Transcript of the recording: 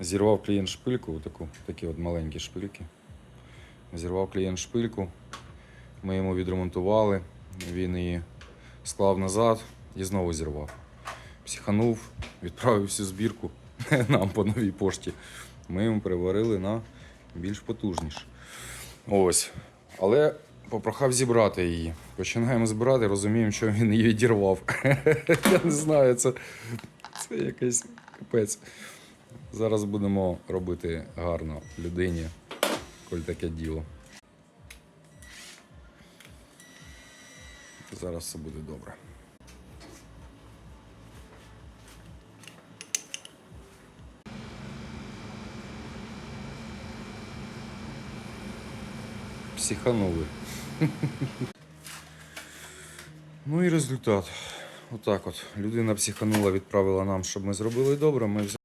Зірвав клієнт шпильку, таку, такі от маленькі шпильки. Зірвав клієнт шпильку, ми йому відремонтували, він її склав назад і знову зірвав. Психанув, відправив всю збірку нам по новій пошті. Ми йому переварили на більш потужніше. Ось. Але попрохав зібрати її. Починаємо збирати, розуміємо, що він її відірвав. Я не знаю, це, це якийсь капець. Зараз будемо робити гарно людині, коль таке діло. Зараз все буде добре. Психанули. Ну і результат. Отак от. Людина психанула, відправила нам, щоб ми зробили добре. Ми